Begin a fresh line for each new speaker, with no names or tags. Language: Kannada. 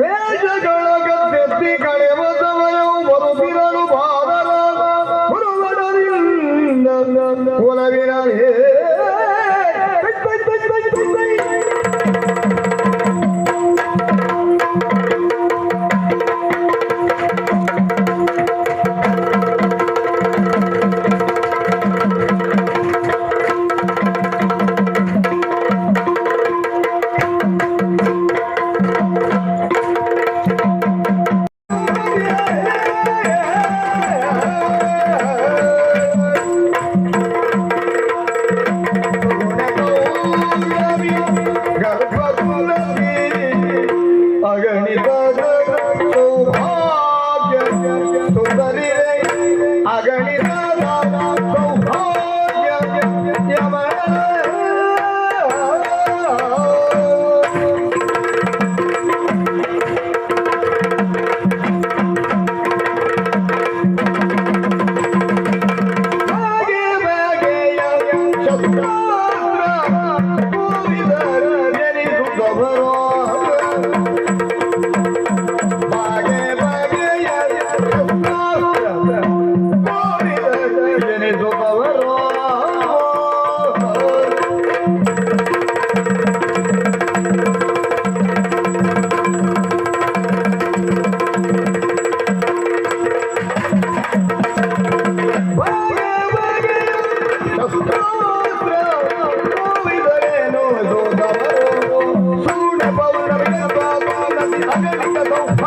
ವೇಷಗಳಗ Amém, Nicadão.